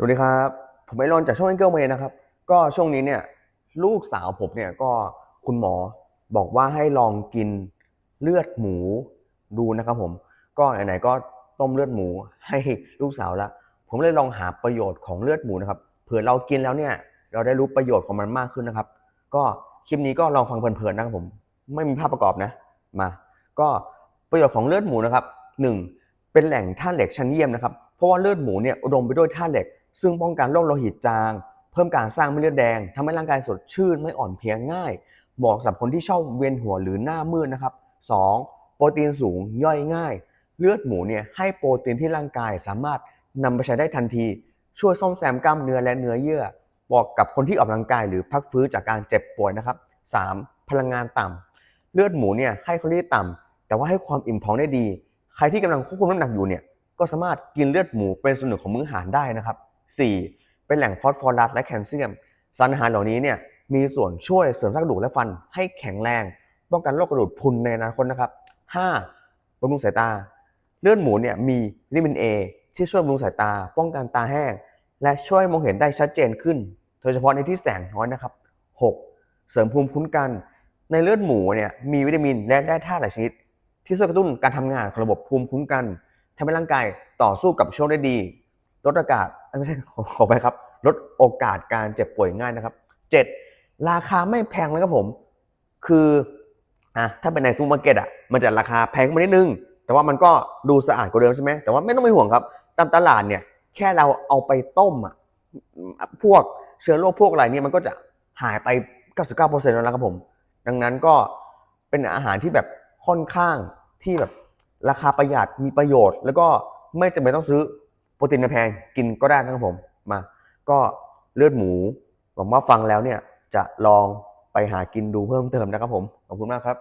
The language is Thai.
สวัสดีครับ ผมไอรอนจากช่อง Angle Way นะครับ ก็ช่วงนี้เนี่ยลูกสาวผมเนี่ยก็คุณหมอบอกว่าให้ลองกินเลือดหมูดูนะครับผม ก็ไหนๆก็ต้มเลือดหมูให้ลูกสาวละผมเลยลองหาประโยชน์ของเลือดหมูนะครับเผื่อเรากินแล้วเนี่ยเราได้รู้ประโยชน์ของมันมากขึ้นนะครับ ก็คลิปนี้ก็ลองฟังเพลินๆนะครับผม ไม่มีภาพประกอบนะมา ก็ประโยชน์ของเลือดหมูนะครับหนึ่งเป็นแหล่งธาตุเหล็กชั้นเยี่ยมนะครับเพราะว่าเลือดหมูเนี่ยอุดมไปด้วยธาตุเหล็ก ซึ่งป้องกันโรคโลหิตจาง เพิ่มการสร้างเม็ดเลือดแดงทำให้ร่างกายสดชื่นไม่อ่อนเพลียง่าย เหมาะสำหรับคนที่ชอบเวียนหัวหรือหน้ามืดนะครับ 2. โปรตีนสูงย่อยง่าย เลือดหมูเนี่ยให้โปรตีนที่ร่างกายสามารถนำไปใช้ได้ทันที ช่วยซ่อมแซมกล้ามเนื้อและเนื้อเยื่อเหมาะกับคนที่ออกกำลังกายหรือพักฟื้นจากการเจ็บป่วยนะครับ 3. พลังงานต่ำเลือดหมูเนี่ยให้แคลอรี่ต่ำแต่ว่าให้ความอิ่มท้องได้ดี ใครที่กำลังควบคุมน้ำหนักอยู่เนี่ยก็สามารถกินเลือดหมูเป็นส่วนหนึ่งของมื้ออาหารได้นะครับ 4. เป็นแหล่งฟอสฟอรัสและแคลเซียม สารอาหารเหล่านี้เนี่ยมีส่วนช่วยเสริมสร้างกระดูกและฟันให้แข็งแรง ป้องกันโรคกระดูกพุนในอนาคตนะครับ 5. บำรุงสายตา เลือดหมูเนี่ยมีวิตามิน A ที่ช่วยบำรุงสายตา ป้องกันตาแห้ง และช่วยมองเห็นได้ชัดเจนขึ้น โดยเฉพาะในที่แสงน้อยนะครับ 6. เสริมภูมิคุ้มกัน ในเลือดหมูเนี่ยมีวิตามินและแร่ธาตุหลายชนิด ที่ช่วยกระตุ้นการทำงานของระบบภูมิคุ้มกันทำให้ร่างกายต่อสู้กับโรคได้ดี ลดอากาศไม่ใช่ขอขอไปครับ ลดโอกาสการเจ็บป่วยง่ายนะครับ 7. ราคาไม่แพงเลยครับผม คืออะถ้าเป็นในซูเปอร์มาร์เก็ตอะมันจะราคาแพงขึ้นมานิดนึง แต่ว่ามันก็ดูสะอาดกว่าเดิมใช่ไหมแต่ว่าไม่ต้องไปห่วงครับ ตามตลาดเนี่ยแค่เราเอาไปต้มอะพวกเชื้อโรคพวกอะไรเนี่ยมันก็จะหายไป 99%แล้วนะครับผม ดังนั้นก็เป็นอาหารที่แบบค่อนข้างที่แบบราคาประหยัดมีประโยชน์ แล้วก็ไม่จำเป็นต้องซื้อ โปรตีนแพงกินก็ได้นะครับผมมาก็เลือดหมูหวังว่าฟังแล้วเนี่ยจะลองไปหากินดูเพิ่มเติมนะครับผมขอบคุณมากครับ